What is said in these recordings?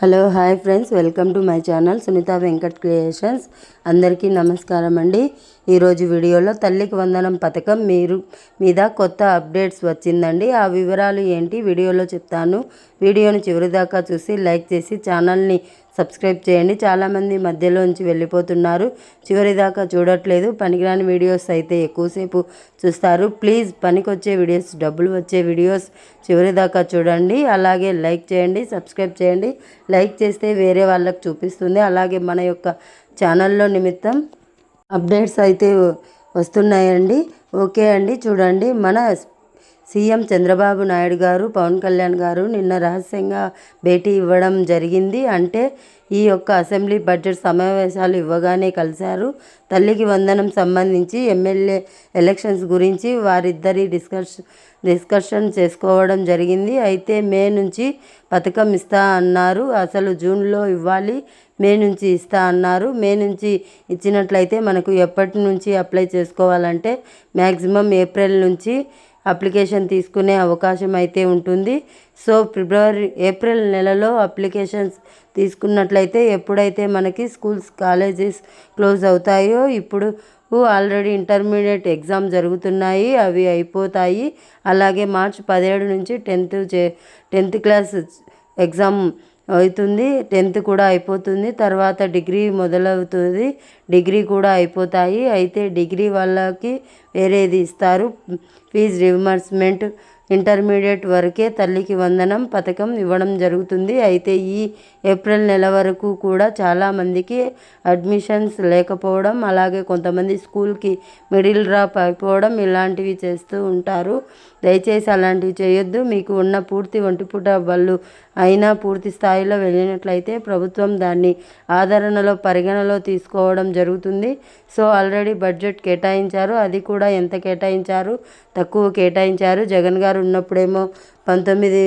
Hello hi friends. Welcome to my channel Sunitha Venkat creations. అందరికీ నమస్కారం అండి. ఈరోజు వీడియోలో తల్లికి వందనం పథకం మీరు మీద కొత్త అప్డేట్స్ వచ్చిందండి. ఆ వివరాలు ఏంటి? వీడియోలో చెప్తాను. వీడియోని చివరిదాకా చూసి లైక్ చేసి ఛానల్ని సబ్స్క్రైబ్ చేయండి. చాలామంది మధ్యలోంచి వెళ్ళిపోతున్నారు. చివరిదాకా చూడట్లేదు. పనికిరాని వీడియోస్ అయితే ఎక్కువసేపు చూస్తారు. ప్లీజ్ పనికొచ్చే వీడియోస్ డబ్బులు వచ్చే వీడియోస్ చివరిదాకా చూడండి. అలాగే లైక్ చేయండి సబ్స్క్రైబ్ చేయండి. లైక్ చేస్తే వేరే వాళ్ళకి చూపిస్తుంది. అలాగే మన యొక్క ఛానల్లో నిమిత్తం అప్డేట్స్ అయితే వస్తున్నాయండి. ఓకే అండి. చూడండి. మన సీఎం చంద్రబాబు నాయుడు గారు పవన్ కళ్యాణ్ గారు నిన్న రహస్యంగా భేటీ ఇవ్వడం జరిగింది. అంటే ఈ యొక్క అసెంబ్లీ బడ్జెట్ సమావేశాలు ఇవ్వగానే కలిశారు. తల్లికి వందనం సంబంధించి ఎమ్మెల్యే ఎలక్షన్స్ గురించి వారిద్దరి డిస్కష్ డిస్కషన్ చేసుకోవడం జరిగింది. అయితే మే నుంచి పథకం ఇస్తా అన్నారు. అసలు జూన్లో ఇవ్వాలి మే నుంచి ఇస్తా అన్నారు. మే నుంచి ఇచ్చినట్లయితే మనకు ఎప్పటి నుంచి అప్లై చేసుకోవాలంటే మ్యాక్సిమం ఏప్రిల్ నుంచి అప్లికేషన్ తీసుకునే అవకాశం అయితే ఉంటుంది. సో ఫిబ్రవరి ఏప్రిల్ నెలలో అప్లికేషన్స్ తీసుకున్నట్లయితే ఎప్పుడైతే మనకి స్కూల్స్ కాలేజెస్ క్లోజ్ అవుతాయో ఇప్పుడు ఆల్రెడీ ఇంటర్మీడియట్ ఎగ్జామ్ జరుగుతున్నాయి అవి అయిపోతాయి. అలాగే మార్చ్ పదిహేడు నుంచి టెన్త్ చే టెన్త్ క్లాస్ ఎగ్జామ్ అవుతుంది టెన్త్ కూడా అయిపోతుంది తర్వాత డిగ్రీ మొదలవుతుంది డిగ్రీ కూడా అయిపోతాయి. అయితే డిగ్రీ వాళ్ళకి వేరేది ఇస్తారు ఫీజ్ రిమర్స్మెంట్ ఇంటర్మీడియట్ వరకే తల్లికి వందనం పథకం ఇవ్వడం జరుగుతుంది. అయితే ఈ ఏప్రిల్ నెల వరకు కూడా చాలామందికి అడ్మిషన్స్ లేకపోవడం అలాగే కొంతమంది స్కూల్కి మిడిల్ డ్రాప్ అయిపోవడం ఇలాంటివి చేస్తూ ఉంటారు. దయచేసి అలాంటివి చేయొద్దు. మీకు ఉన్న పూర్తి ఒంటిపూట బళ్ళు అయినా పూర్తి స్థాయిలో వెళ్ళినట్లయితే ప్రభుత్వం దాన్ని ఆదరణలో పరిగణలో తీసుకోవడం జరుగుతుంది. సో ఆల్రెడీ బడ్జెట్ కేటాయించారు. అది కూడా ఎంత కేటాయించారు? తక్కువ కేటాయించారు. జగన్ గారు ఉన్నప్పుడేమో పంతొమ్మిది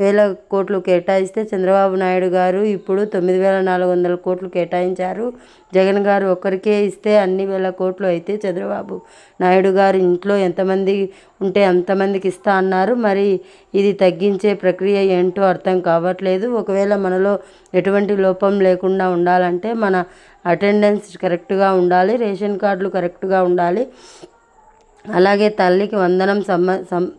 వేల కోట్లు కేటాయిస్తే చంద్రబాబు నాయుడు గారు ఇప్పుడు తొమ్మిది వేల నాలుగు వందల కోట్లు కేటాయించారు. జగన్ గారు ఒక్కరికే ఇస్తే అన్ని వేల కోట్లు అయితే చంద్రబాబు నాయుడు గారు ఇంట్లో ఎంతమంది ఉంటే అంతమందికి ఇస్తా అన్నారు. మరి ఇది తగ్గించే ప్రక్రియ ఏంటో అర్థం కావట్లేదు. ఒకవేళ మనలో ఎటువంటి లోపం లేకుండా ఉండాలంటే మన అటెండెన్స్ కరెక్ట్గా ఉండాలి రేషన్ కార్డులు కరెక్ట్గా ఉండాలి. అలాగే తల్లికి వందనం సంబ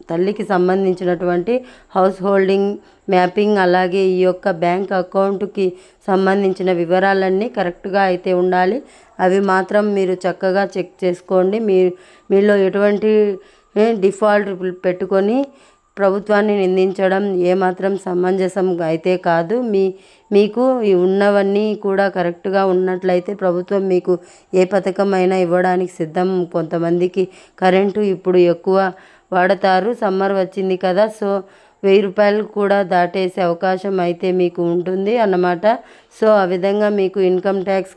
తల్లికి సంబంధించినటువంటి హౌస్ హోల్డింగ్ మ్యాపింగ్ అలాగే ఈ యొక్క బ్యాంక్ అకౌంట్కి సంబంధించిన వివరాలన్నీ కరెక్ట్గా అయితే ఉండాలి. అవి మాత్రం మీరు చక్కగా చెక్ చేసుకోండి. మీ మీలో ఎటువంటి డిఫాల్ట్ పెట్టుకొని ప్రభుత్వాన్ని నిందించడం ఏమాత్రం సమంజసం అయితే కాదు. మీ మీకు ఉన్నవన్నీ కూడా కరెక్ట్గా ఉన్నట్లయితే ప్రభుత్వం మీకు ఏ పథకమైనా ఇవ్వడానికి సిద్ధం. కొంతమందికి కరెంటు ఇప్పుడు ఎక్కువ వాడతారు. సమ్మర్ వచ్చింది కదా సో వెయ్యి రూపాయలు కూడా దాటేసే అవకాశం అయితే మీకు ఉంటుంది అన్నమాట. సో ఆ విధంగా మీకు ఇన్కమ్ ట్యాక్స్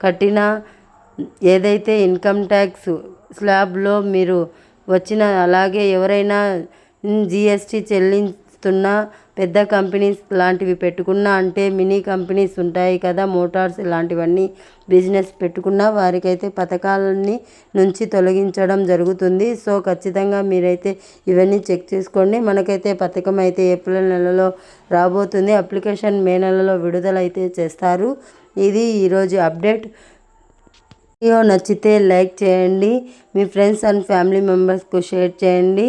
కట్టిన ఏదైతే ఇన్కమ్ ట్యాక్స్ స్లాబ్లో మీరు వచ్చిన అలాగే ఎవరైనా జిఎస్టీ చెల్లిస్తున్న పెద్ద కంపెనీస్ లాంటివి పెట్టుకున్నా అంటే మినీ కంపెనీస్ ఉంటాయి కదా మోటార్స్ ఇలాంటివన్నీ బిజినెస్ పెట్టుకున్న వారికైతే పథకాలని నుంచి తొలగించడం జరుగుతుంది. సో ఖచ్చితంగా మీరైతే ఇవన్నీ చెక్ చేసుకోండి. మనకైతే పథకం అయితే ఏప్రిల్ నెలలో రాబోతుంది. అప్లికేషన్ మే నెలలో విడుదలైతే చేస్తారు. ఇది ఈరోజు అప్డేట్. వీడియో నచ్చితే లైక్ చేయండి. మీ ఫ్రెండ్స్ అండ్ ఫ్యామిలీ మెంబర్స్కు షేర్ చేయండి.